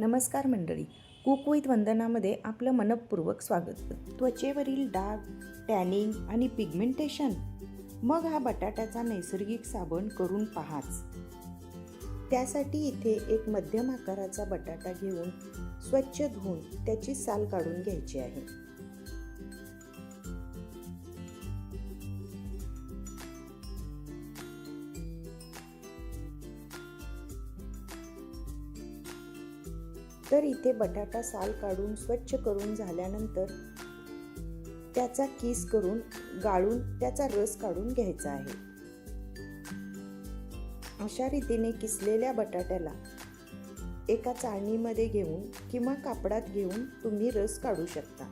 नमस्कार मंडळी. Cook with वंदनामध्ये आपलं मनपूर्वक स्वागत. त्वचेवरील डाग टॅनिंग आणि पिगमेंटेशन. मग हा बटाट्याचा नैसर्गिक साबण करून पहाच. त्यासाठी इथे एक मध्यम आकाराचा बटाटा घेऊन स्वच्छ धुवून त्याची साल काढून घ्यायची आहे. तर इथे बटाटा साल काढून स्वच्छ करून झाल्यानंतर त्याचा किस करून गाळून त्याचा रस काढून घ्यायचा आहे. अशा रीतीने किसलेल्या बटाट्याला एका चाळणीमध्ये घेऊन किंवा कापडात घेऊन तुम्ही रस काढू शकता.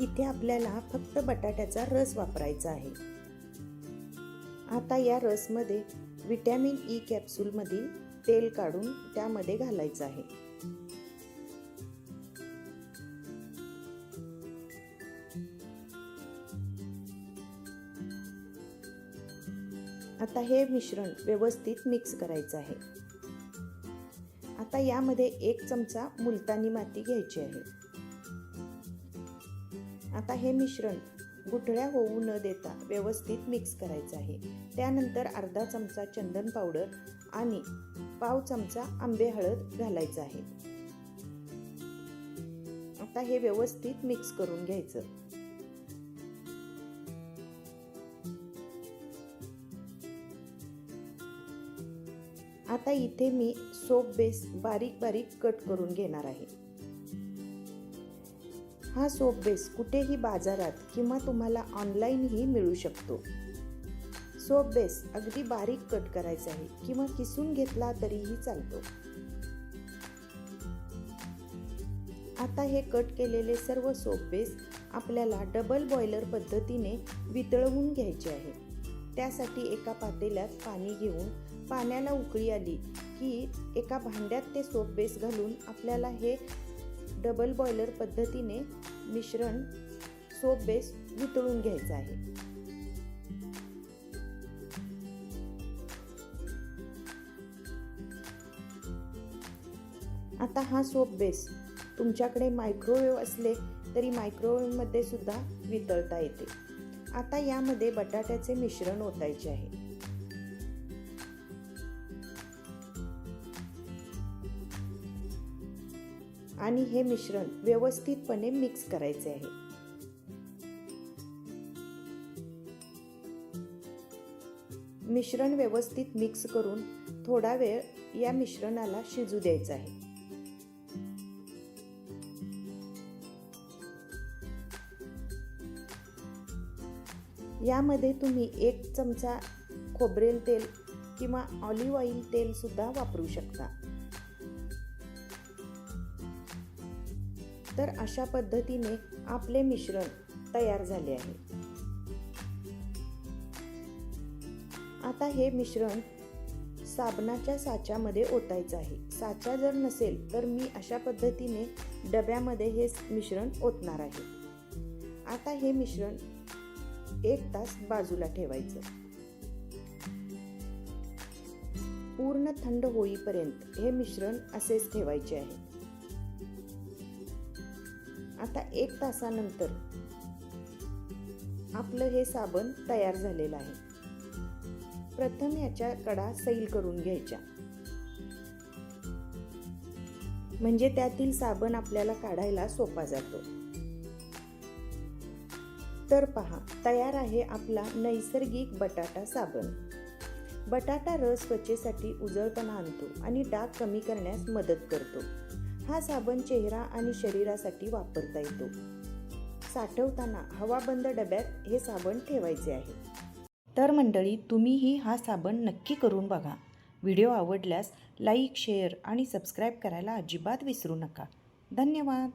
इथे आपल्याला फक्त बटाट्याचा रस वापरायचा आहे. आता या रसमध्ये व्हिटॅमिन ई कॅप्सूलमधील तेल काढून त्यामध्ये घालायचं आहे. आता हे मिश्रण व्यवस्थित मिक्स करायचं आहे. आता यामध्ये एक चमचा मुलतानी माती घ्यायची आहे. आता हे मिश्रण गुठळ्या होऊ न देता व्यवस्थित मिक्स करायचं आहे. त्यानंतर अर्धा चमचा चंदन पावडर आणि पाव चमचा आंबे हळद घालायचं आहे. आता हे व्यवस्थित मिक्स करून घ्यायचं. आता इथे मी सोप बेस बारीक बारीक कट करून घेणार आहे. हा सोप बेस कुठेही बाजारात किंवा तुम्हाला ऑनलाईनही मिळू शकतो. सोप बेस अगदी बारीक कट करायचा आहे किंवा किसून घेतला तरीही चालतो. आता हे कट केलेले सर्व सोप बेस आपल्याला डबल बॉयलर पद्धतीने वितळवून घ्यायचे आहे. त्यासाठी एका पातेल्यात पाणी घेऊन पाण्याला उकळी आली की एका भांड्यात ते सोप बेस घालून आपल्याला हे डबल बॉयलर पद्धतीने मिश्रण सोप बेस वितळून घ्यायचं आहे. आता हा सोप बेस तुमच्याकडे मायक्रोवेव्ह असले तरी मायक्रोवेव्हमध्ये सुद्धा वितळता येते. आता यामध्ये बटाट्याचे मिश्रण ओतायचे आहे. आणि हे मिश्रण व्यवस्थितपणे मिक्स करायचे आहे. मिश्रण व्यवस्थित मिक्स करून थोडा वेळ या मिश्रणाला शिजू द्यायचं आहे. यामध्ये तुम्ही एक चमचा खोबरेल तेल किंवा ऑलिव्ह ऑइल तेल सुद्धा वापरू शकता. तर अशा पद्धतीने आपले मिश्रण तयार झाले आहे. आता हे मिश्रण साबणाच्या साच्यामध्ये ओतायचं आहे. साचा जर नसेल तर मी अशा पद्धतीने डब्यामध्ये हे मिश्रण ओतणार आहे. आता हे मिश्रण एक तास बाजूला ठेवायचं. पूर्ण थंड होईपर्यंत हे मिश्रण असेच ठेवायचे आहे. आता एक तासानंतर आपलं हे साबण तयार झालेलं आहे. प्रथम याच्या कडा सैल करून घ्यायच्या. म्हणजे त्यातील साबण आपल्याला काढायला सोपा जातो. तर पहा तयार आहे आपला नैसर्गिक बटाटा साबण. बटाटा रस त्वचेसाठी उजळपणा आणतो आणि डाग कमी करण्यास मदत करतो. हा साबण चेहरा आणि शरीरासाठी वापरता येतो. साठवताना हवाबंद डब्यात हे साबण ठेवायचे आहे. तर मंडळी तुम्हीही हा साबण नक्की करून बघा. व्हिडिओ आवडल्यास लाईक शेअर आणि सबस्क्राईब करायला अजिबात विसरू नका. धन्यवाद!